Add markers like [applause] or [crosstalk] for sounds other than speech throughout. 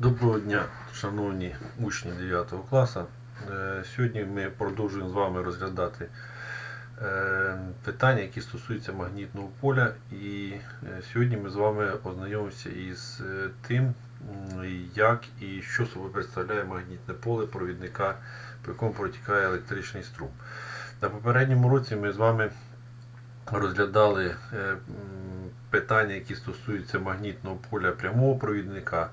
Доброго дня, шановні учні 9 класу. Е, Сьогодні ми продовжуємо з вами розглядати е, питання, які стосуються магнітного поля. І е, сьогодні ми з вами ознайомимося із тим, як і що собою представляє магнітне поле провідника, по якому протікає електричний струм. На попередньому році ми з вами розглядали питання, які стосуються магнітного поля прямого провідника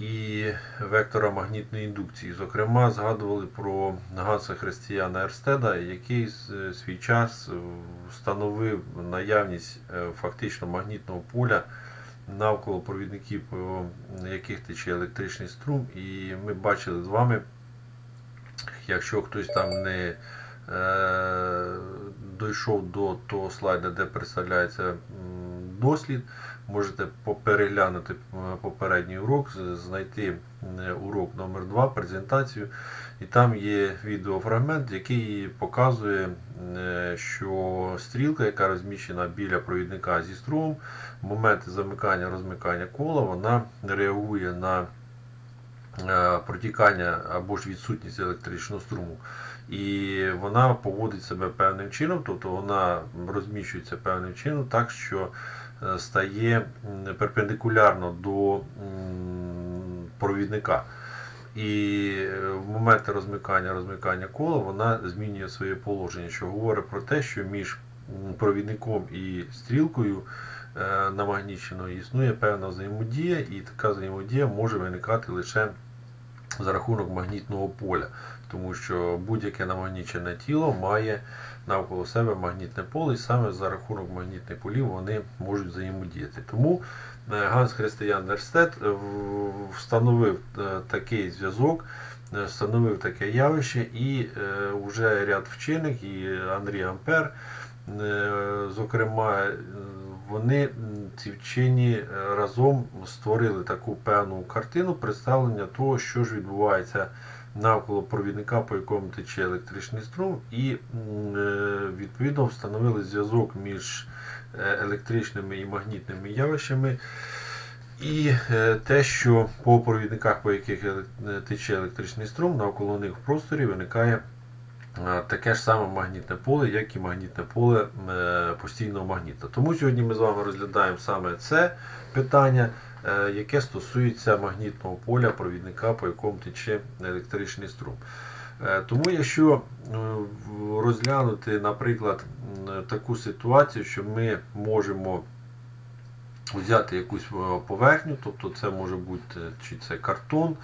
і вектора магнітної індукції. Зокрема, згадували про Ганса Християна Ерстеда, який е, свій час е, встановив наявність е, фактично магнітного поля навколо провідників, яких тече електричний струм. І ми бачили з вами, якщо хтось там не е, дійшов до того слайда, де представляється дослід, можете попереглянути е, попередній урок, знайти е, урок номер 2 презентацію. І там є відеофрагмент, який показує, е, що стрілка, яка розміщена біля провідника зі струмом, в моменти замикання розмикання кола, вона реагує на протікання або ж відсутність електричного струму. І вона поводить себе певним чином, тобто вона розміщується певним чином, так що стає перпендикулярно до провідника. І е, в моменти розмикання розмикання кола вона змінює своє положення, що говорить про те, що між провідником і стрілкою е, намагніченою існує певна взаємодія, і така взаємодія може виникати лише за рахунок магнітного поля, тому що будь-яке намагнічене тіло має навколо себе магнітне поле, і саме за рахунок магнітних полів вони можуть взаємодіяти. Тому е, Ганс Християн Нерстет е, встановив е, такий зв'язок, е, встановив таке явище, і вже ряд вчених, і Андрій Ампер, зокрема, вони ці вчені разом створили таку певну картину представлення того, що ж відбувається навколо провідника, по якому тече електричний струм, і е, відповідно встановили зв'язок між е, електричними і магнітними явищами. І е, те, що по провідниках, по яких тече електричний струм, навколо них в просторі виникає таке ж саме магнітне поле, як і магнітне поле постійного магніта. Тому сьогодні ми з вами розглядаємо саме це питання, яке стосується магнітного поля провідника, по якому тече електричний струм. Е, Тому якщо е, розглянути, наприклад, таку ситуацію, що ми можемо взяти якусь е, поверхню, тобто це може бути е, чи це картон,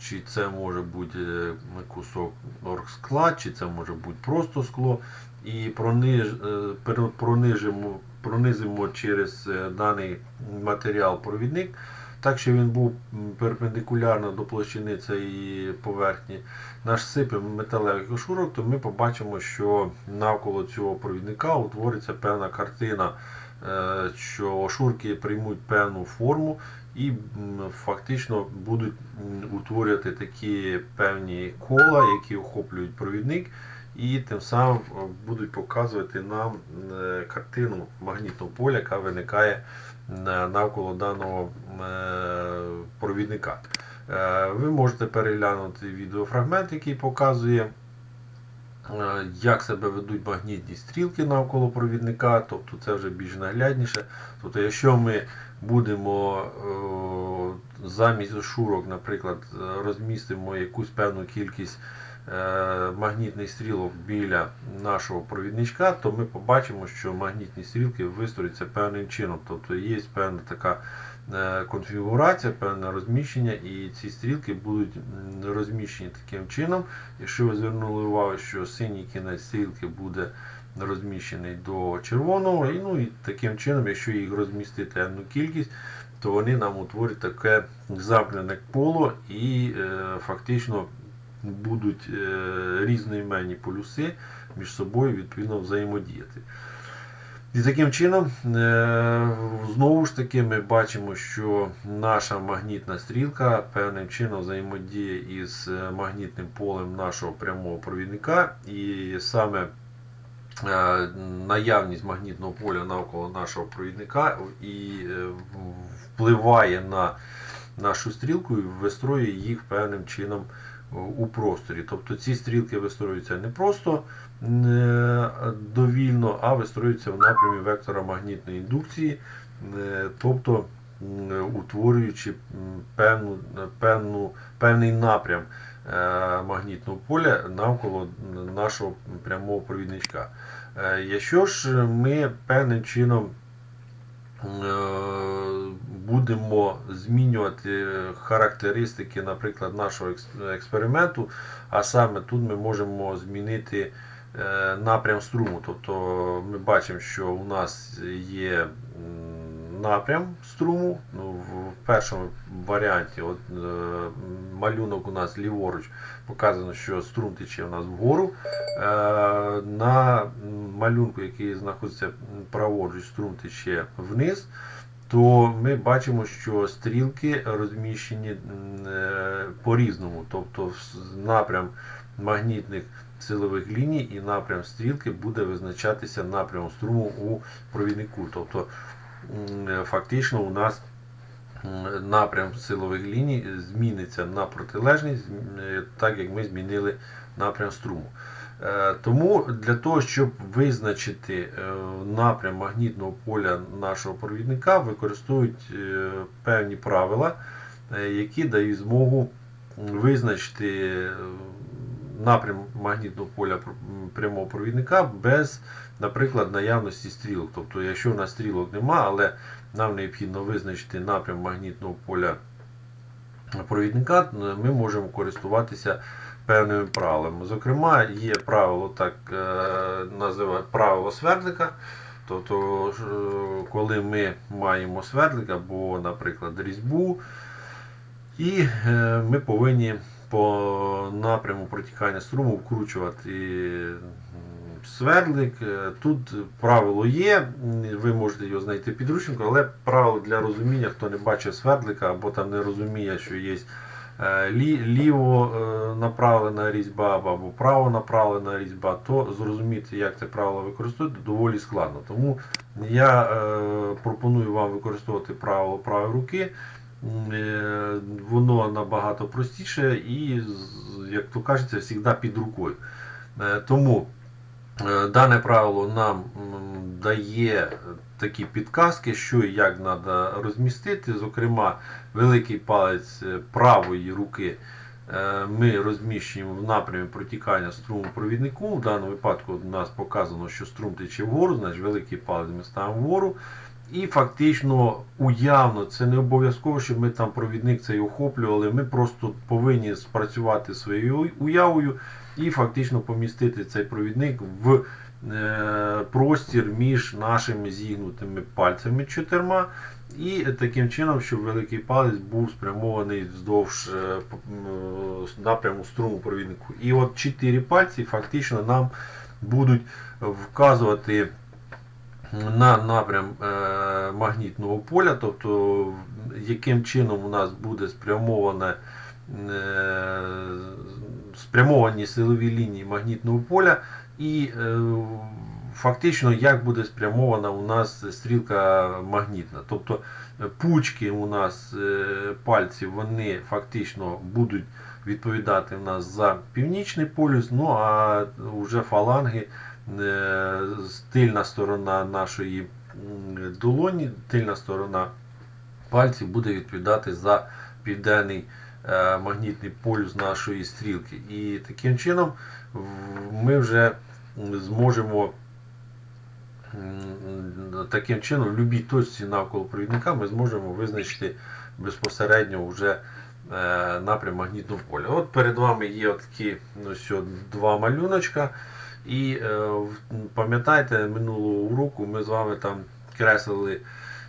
чи це може бути е, кусок оргскла, чи це може бути просто скло, і прониж, е, пронижимо, пронизимо через е, даний матеріал провідник, так що він був перпендикулярно до площини цієї поверхні, наш сипемо металевих ошурок, то ми побачимо, що навколо цього провідника утвориться певна картина е, що ошурки приймуть певну форму і фактично будуть утворювати такі певні кола, які охоплюють провідник, і тим самим е, будуть показувати нам е, картину магнітного поля, яка виникає навколо даного е, провідника. Е, Ви можете переглянути відеофрагмент, який показує е, як себе ведуть магнітні стрілки навколо провідника, тобто це вже більш наглядніше. Тобто, якщо ми будемо е, замість ошурок, наприклад, е, розмістимо якусь певну кількість е, магнітних стрілок біля нашого провідничка, то ми побачимо, що магнітні стрілки вистроюються певним чином. Тобто є певна така е, конфігурація, певне розміщення, і ці стрілки будуть розміщені таким чином. Якщо ви звернули увагу, що синій кінець стрілки буде розміщений до червоного, і, ну, і таким чином, якщо їх розмістити одну кількість, то вони нам утворять таке замкнене коло і е, фактично будуть е, різноіменні полюси між собою відповідно взаємодіяти. І таким чином, е, знову ж таки, ми бачимо, що наша магнітна стрілка певним чином взаємодіє із е, магнітним полем нашого прямого провідника, і саме наявність магнітного поля навколо нашого провідника і впливає на нашу стрілку і вистроює їх певним чином у просторі. Тобто ці стрілки вистроюються не просто е, довільно, а вистроюються в напрямі вектора магнітної індукції, е, тобто утворюючи певну, певну, певний напрям е, магнітного поля навколо нашого прямого провідничка. Якщо ж ми певним чином будемо змінювати характеристики, наприклад, нашого експерименту, а саме тут ми можемо змінити е, напрям струму. Тобто ми бачимо, що у нас є напрям струму. Ну, в першому варіанті от, е, малюнок у нас ліворуч показано, що струм тече у нас вгору. Е, На малюнку, який знаходиться праворуч, струм тече вниз, то ми бачимо, що стрілки розміщені е, по-різному. Тобто напрям магнітних силових ліній і напрям стрілки буде визначатися напрямом струму у провіднику. Тобто е, фактично у нас напрям силових ліній зміниться на протилежний, зм- е, так як ми змінили напрям струму. Е, Тому для того, щоб визначити е, напрям магнітного поля нашого провідника, використовують е, певні правила, які дають змогу визначити напрям магнітного поля прямого провідника без, наприклад, наявності стрілок. Тобто, якщо в нас стрілок нема, але нам необхідно визначити напрям магнітного поля провідника, ми можемо користуватися певними правилами. Зокрема, є правило, так е, називають правило свердлика. Тобто, е, коли ми маємо свердлик або, наприклад, різьбу, і е, ми повинні по напряму протікання струму вкручувати свердлик. Тут правило є, ви можете його знайти підручнику, але правило для розуміння, хто не бачив свердлика або там не розуміє, що є лі, ліво е, направлена різьба або право направлена різьба, то зрозуміти, як це правило використовувати, доволі складно. Тому я е, пропоную вам використовувати правило правої руки. Е, Воно набагато простіше і, як то кажеться, завжди під рукою. Е, Тому е, дане правило нам дає такі підказки, що і як треба розмістити. Зокрема, великий палець е, правої руки е, ми розміщуємо в напрямі протікання струму провіднику. В даному випадку у нас показано, що струм тече вгору, значить великий палець ми ставимо вгору. І фактично уявно, це не обов'язково, щоб ми там провідник цей охоплювали. Ми просто повинні спрацювати своєю уявою і фактично помістити цей провідник в е, простір між нашими зігнутими пальцями чотирма. І таким чином, щоб великий палець був спрямований вздовж е, е, напряму струму провіднику. І от чотири пальці фактично нам будуть вказувати на напрям е, магнітного поля, тобто яким чином у нас буде спрямоване, е, спрямовані силові лінії магнітного поля, і е, фактично як буде спрямована у нас стрілка магнітна. Тобто пучки у нас пальців вони фактично будуть відповідати у нас за північний полюс, ну а вже фаланги тильна сторона нашої долоні, тильна сторона пальців буде відповідати за південний е, магнітний полюс нашої стрілки. І таким чином ми вже зможемо таким чином в будь-якій точці навколо провідника ми зможемо визначити безпосередньо вже е, напрям магнітного поля. От перед вами є такі що, два малюночка. І е, пам'ятаєте, минулого уроку ми з вами там креслили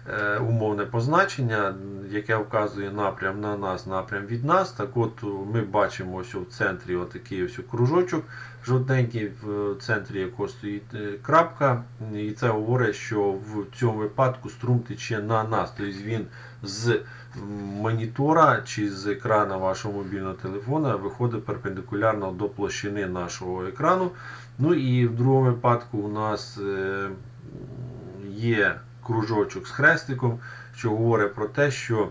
е, умовне позначення, яке вказує напрям на нас, напрям від нас. Так от ми бачимо ось в центрі отакий ось кружочок жовтенький, в центрі якого стоїть е, крапка. І це говорить, що в цьому випадку струм тече на нас. Тобто він з монітора чи з екрана вашого мобільного телефона виходить перпендикулярно до площини нашого екрану. Ну і в другому випадку у нас е, є кружочок з хрестиком, що говорить про те, що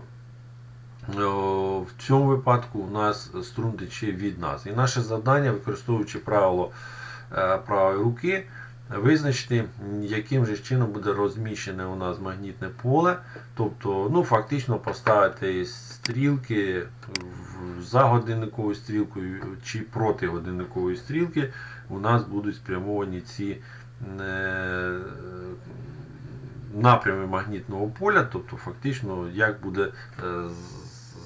В цьому випадку у нас струм тече від нас. І наше завдання, використовуючи правило е, правої руки, визначити, яким же чином буде розміщене у нас магнітне поле. Тобто, ну, фактично поставити стрілки за годинниковою стрілкою чи проти годинникової стрілки у нас будуть спрямовані ці е, напрями магнітного поля, тобто фактично як буде е,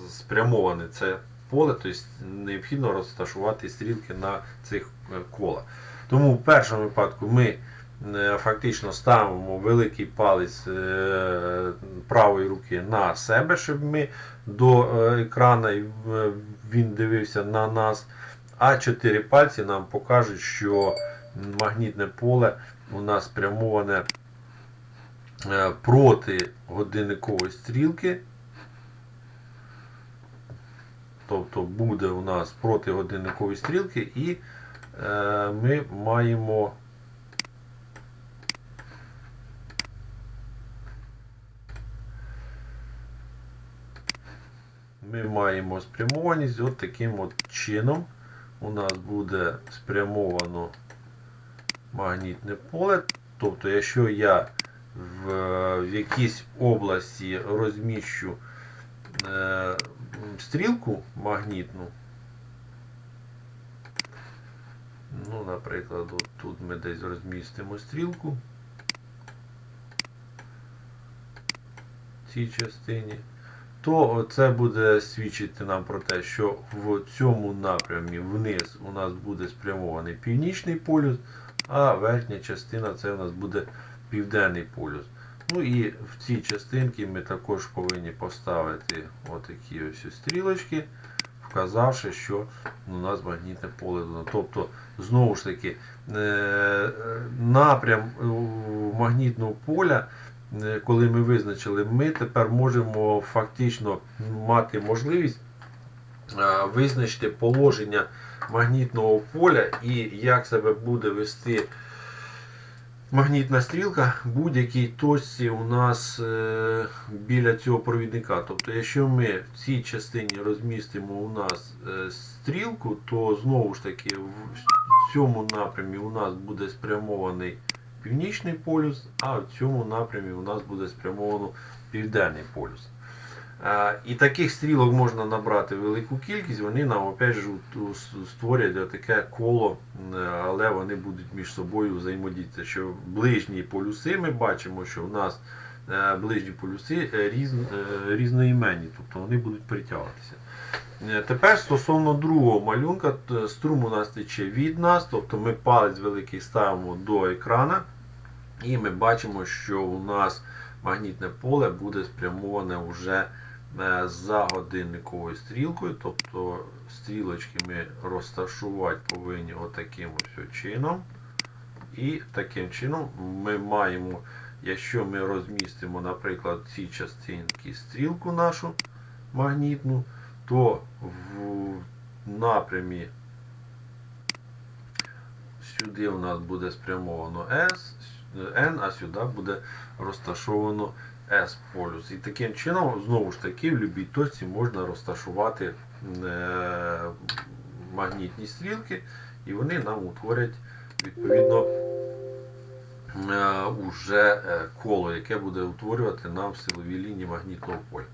спрямоване це поле, тобто необхідно розташувати стрілки на цих е, колах. Тому в першому випадку ми фактично ставимо великий палець правої руки на себе, щоб ми до екрана він дивився на нас. А чотири пальці нам покажуть, що магнітне поле у нас спрямоване е, проти годинникової стрілки. Тобто буде у нас проти годинникової стрілки, і е, ми маємо ми маємо спрямованість от таким от чином. У нас буде спрямовано магнітне поле. Тобто, якщо я в, в якійсь області розміщу е, стрілку магнітну, ну, наприклад, от тут ми десь розмістимо стрілку в цій частині, то це буде свідчити нам про те, що в цьому напрямі вниз у нас буде спрямований північний полюс, а верхня частина це у нас буде південний полюс. Ну і в цій частинці ми також повинні поставити отакі ось стрілочки, вказавши, що у нас магнітне поле. Тобто, знову ж таки, е, напрям е, магнітного поля, коли ми визначили, ми тепер можемо фактично мати можливість е, визначити положення магнітного поля і як себе буде вести магнітна стрілка будь-якій точці у нас е, біля цього провідника. Тобто, якщо ми в цій частині розмістимо у нас е, стрілку, то знову ж таки в цьому напрямі у нас буде спрямований північний полюс, а в цьому напрямі у нас буде спрямовано південний полюс. Е, І таких стрілок можна набрати велику кількість, вони нам опять же створять таке коло, е, але вони будуть між собою взаємодіяти. Що ближні полюси ми бачимо, що в нас е, ближні полюси різ, різноіменні, тобто вони будуть притягуватися. Тепер стосовно другого малюнка, струм у нас тече від нас, тобто ми палець великий ставимо до екрана, і ми бачимо, що у нас магнітне поле буде спрямоване вже е, за годинниковою стрілкою, тобто стрілочки ми розташувати повинні отаким ось чином. І таким чином ми маємо, якщо ми розмістимо, наприклад, в цій частинці стрілку нашу магнітну, то в напрямі сюди у нас буде спрямовано S, N, а сюди буде розташовано S полюс. І таким чином, знову ж таки, в будь-якій точці можна розташувати е, магнітні стрілки, і вони нам утворять відповідно е, уже е, коло, яке буде утворювати нам силові лінії магнітного поля.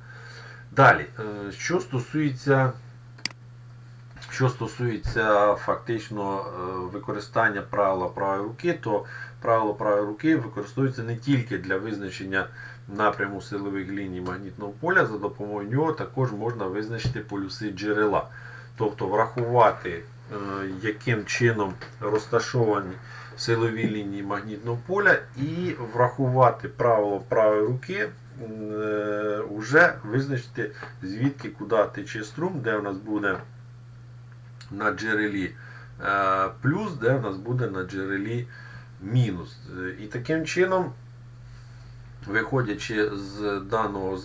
Далі, що стосується що стосується фактично е, використання правила правої руки, то правило правої руки використовується не тільки для визначення напряму силових ліній магнітного поля, за допомогою нього також можна визначити полюси джерела. Тобто врахувати, е, яким чином розташовані силові лінії магнітного поля, і врахувати правило правої руки, е, вже визначити звідки куди тече струм, де в нас буде на джерелі е, плюс, де в нас буде на джерелі мінус. І таким чином, виходячи з даного,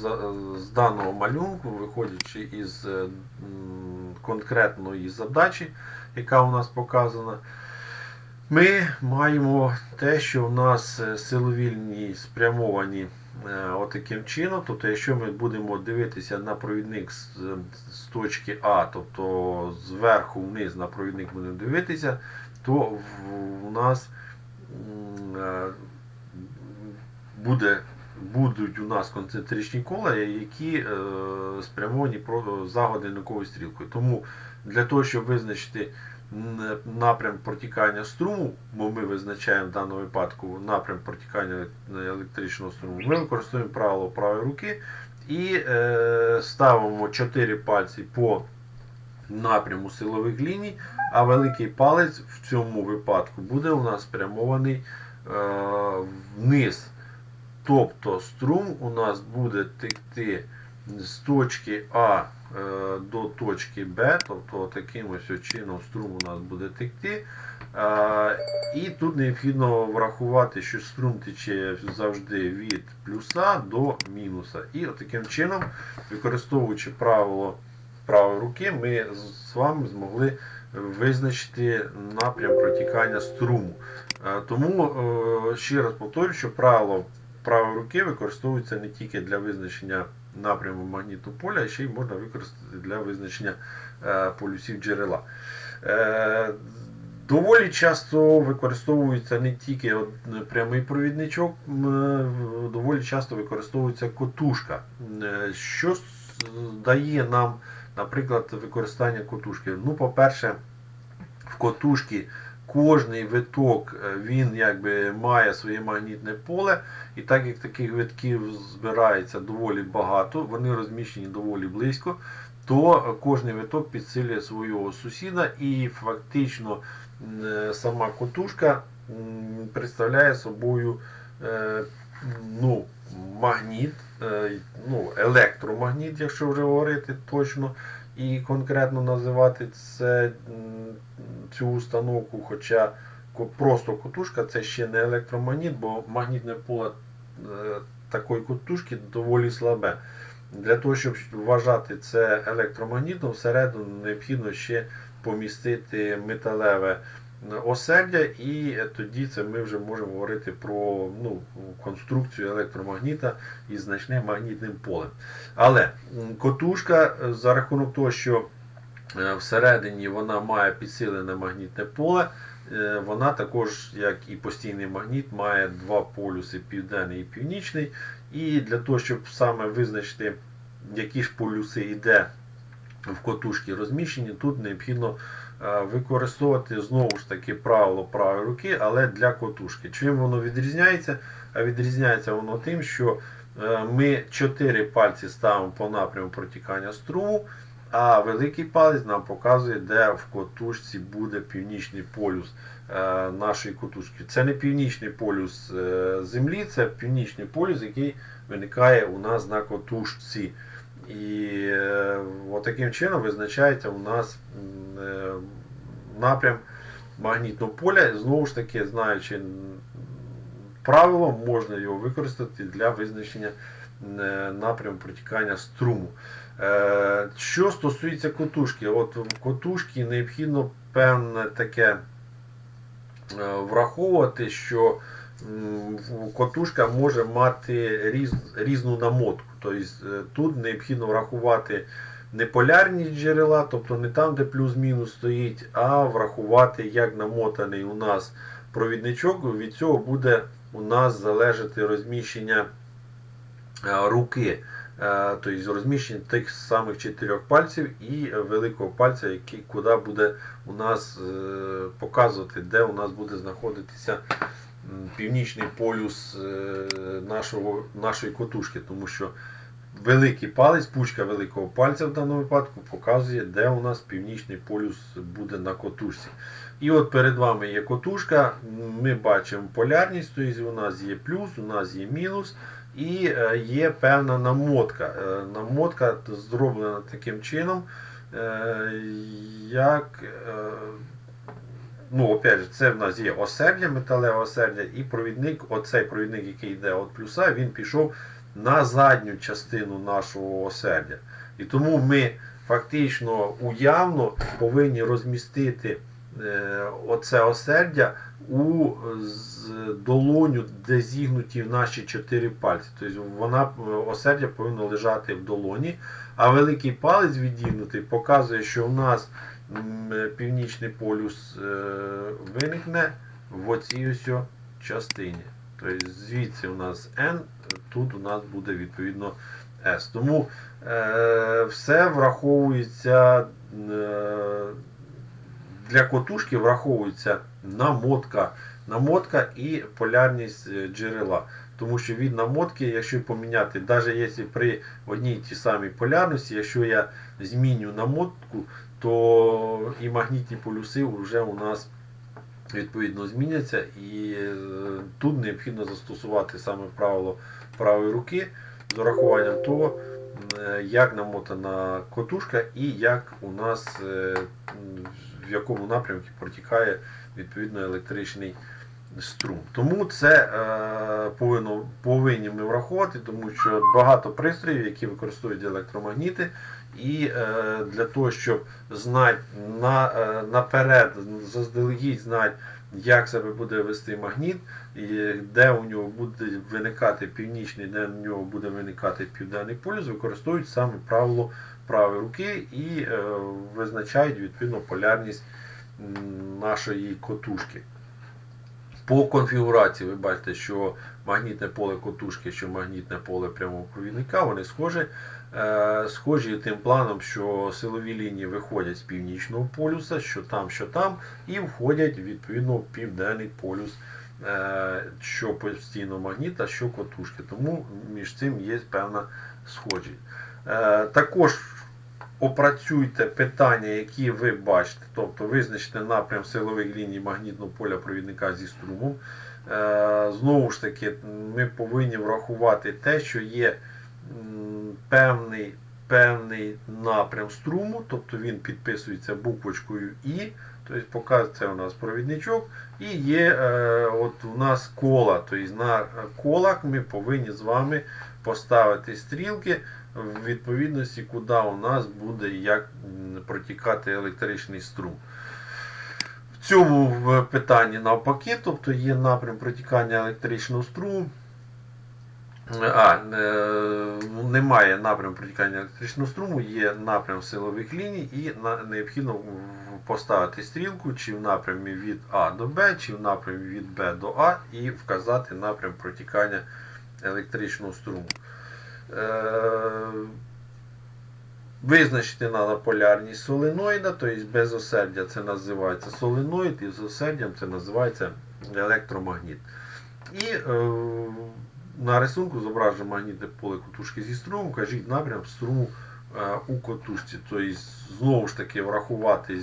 з даного малюнку, виходячи із конкретної задачі, яка у нас показана, ми маємо те, що у нас е, силові лінії спрямовані отаким чином. Тобто, якщо ми будемо дивитися на провідник з, з точки А, тобто зверху вниз на провідник будемо дивитися, то у нас е, буде, будуть у нас концентричні кола, які е, спрямовані за годинниковою стрілкою. Тому для того, щоб визначити напрям протікання струму, бо ми визначаємо в даному випадку напрям протікання електричного струму, ми використовуємо правило правої руки і е, ставимо 4 пальці по напряму силових ліній, а великий палець в цьому випадку буде у нас спрямований е, вниз. Тобто струм у нас буде текти з точки А до точки Б, тобто таким ось чином струм у нас буде текти. Е, І тут необхідно врахувати, що струм тече завжди від плюса до мінуса. І таким чином, використовуючи правило правої руки, ми з вами змогли визначити напрям протікання струму. Е, Тому е, ще раз повторюю, що правило правої руки використовується не тільки для визначення напряму магнітного поля, ще й можна використати для визначення е, полюсів джерела. Е, Доволі часто використовується не тільки прямий провідничок, доволі часто використовується котушка. Е, Що дає нам, наприклад, використання котушки? Ну, по-перше, в котушці кожний виток е, він якби має своє магнітне поле, і так як таких витків збирається доволі багато, вони розміщені доволі близько, то кожний виток підсилює свого сусіда і фактично е, сама котушка представляє собою е, ну, магніт, ну, електромагніт, якщо вже говорити точно і конкретно називати це, цю установку, хоча просто котушка це ще не електромагніт, бо магнітне поле е, такої котушки доволі слабе. Для того, щоб вважати це електромагнітом, всередину необхідно ще помістити металеве осердя, і тоді це ми вже можемо говорити про ну, конструкцію електромагніта із значним магнітним полем. Але котушка е, за рахунок того, що е, всередині вона має підсилене магнітне поле, е, вона також, як і постійний магніт, має два полюси південний і північний. І для того, щоб саме визначити, які ж полюси йде в котушці розміщені, тут необхідно використовувати знову ж таки правило правої руки, але для котушки. Чим воно відрізняється? А відрізняється воно тим, що е, ми 4 пальці ставимо по напряму протікання струму, а великий палець нам показує, де в котушці буде північний полюс е, нашої котушки. Це не північний полюс е, Землі, це північний полюс, який виникає у нас на котушці. І е, таким чином визначається у нас е, напрям магнітного поля. Знову ж таки, знаючи правило, можна його використати для визначення е, напряму протікання струму. Що стосується котушки, от в котушці необхідно певне таке враховувати, що котушка може мати різ, різну намотку. Тобто е, тут необхідно врахувати не полярність джерела, тобто не там, де плюс-мінус стоїть, а врахувати, як намотаний у нас провідничок. Від цього буде у нас залежати розміщення е, руки. Е, Тобто розміщення тих самих чотирьох пальців і великого пальця, який куди буде у нас е, показувати, де у нас буде знаходитися північний полюс е, нашого, нашої котушки, тому що великий палець, пучка великого пальця в даному випадку показує, де у нас північний полюс буде на котушці. І от перед вами є котушка, ми бачимо полярність, тобто у нас є плюс, у нас є мінус. І е, є певна намотка. Е, Намотка зроблена таким чином, як ну, опять же, це в нас є осердя, металеве осердя, і провідник, оцей провідник, який йде від плюса, він пішов на задню частину нашого осердя. І тому ми фактично уявно повинні розмістити е, оце осердя у долоню, де зігнуті наші чотири пальці. Тобто вона осердя повинна лежати в долоні, а великий палець відігнутий показує, що в нас північний полюс е, виникне в оцій ось частині. Тобто звідси у нас N, тут у нас буде відповідно S. Тому е, все враховується е, для котушки враховується намотка, намотка і полярність е, джерела. Тому що від намотки, якщо поміняти, навіть якщо при одній тій самій полярності, якщо я зміню намотку, то і магнітні полюси вже у нас відповідно зміняться. І е, тут необхідно застосувати саме правило правої руки з урахуванням того, е, як намотана котушка і як у нас е, в якому напрямку протікає відповідно електричний струм. Тому це повинні ми враховувати, тому що багато пристроїв, які використовують електромагніти, і е, для того, щоб знати на, е, наперед, заздалегідь знати, як себе буде вести магніт, і де у нього буде виникати північний, де у нього буде виникати південний полюс, використовують саме правило правої руки і е, визначають відповідно полярність нашої котушки. По конфігурації ви бачите, що магнітне поле котушки, що магнітне поле прямого провідника, вони схожі, е, схожі тим планом, що силові лінії виходять з північного полюса, що там, що там, і входять відповідно в південний полюс, е, що постійно магніта, що котушки. Тому між цим є певна схожість. Е, також опрацюйте питання, які ви бачите, тобто визначте напрям силових ліній магнітного поля провідника зі струмом. Е, Знову ж таки, ми повинні врахувати те, що є певний, певний напрям струму, тобто він підписується буквочкою І, тобто показує це у нас провідничок, і є е, от у нас кола. Тобто на колах ми повинні з вами поставити стрілки в відповідності, куди у нас буде як протікати електричний струм. В цьому питанні навпаки, тобто є напрям протікання електричного струму. А, е, немає напряму протікання електричного струму, є напрям силових ліній, і необхідно поставити стрілку чи в напрямі від А до Б, чи в напрямі від Б до А, і вказати напрям протікання електричного струму. Е, Визначити треба полярність соленоїда, тобто без осердя це називається соленоїд, і з осердям це називається електромагніт. І е, на рисунку зображено магнітне поле котушки зі струмом, кажіть напрям струму е, у котушці. Тобто, знову ж таки, врахувати,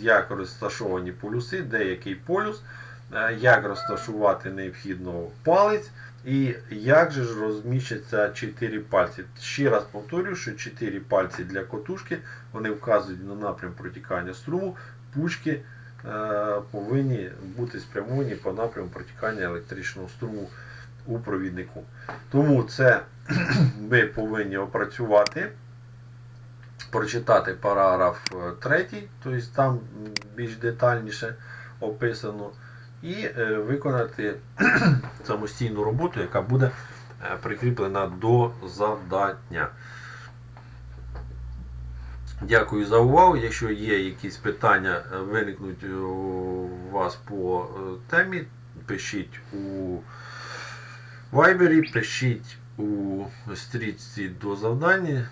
як розташовані полюси, де який полюс, е, як розташувати необхідно палець. І як же ж розміщаться чотири пальці? Ще раз повторюю, що чотири пальці для котушки вони вказують на напрям протікання струму, пучки е, повинні бути спрямовані по напряму протікання електричного струму у провіднику. Тому це [clears throat] ви повинні опрацювати, прочитати параграф 3, тобто там більш детальніше описано, і е, виконати [clears throat] самостійну роботу, яка буде е, прикріплена до завдання. Дякую за увагу. Якщо є якісь питання, е, виникнуть у вас по темі, пишіть у Viber, пишіть у стрічці до завдання.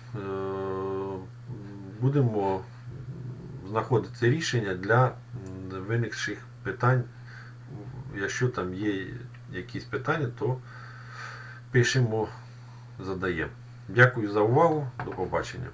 Будемо знаходити рішення для виникших питань. Якщо там є якісь питання, то пишемо, задаємо. Дякую за увагу. До побачення.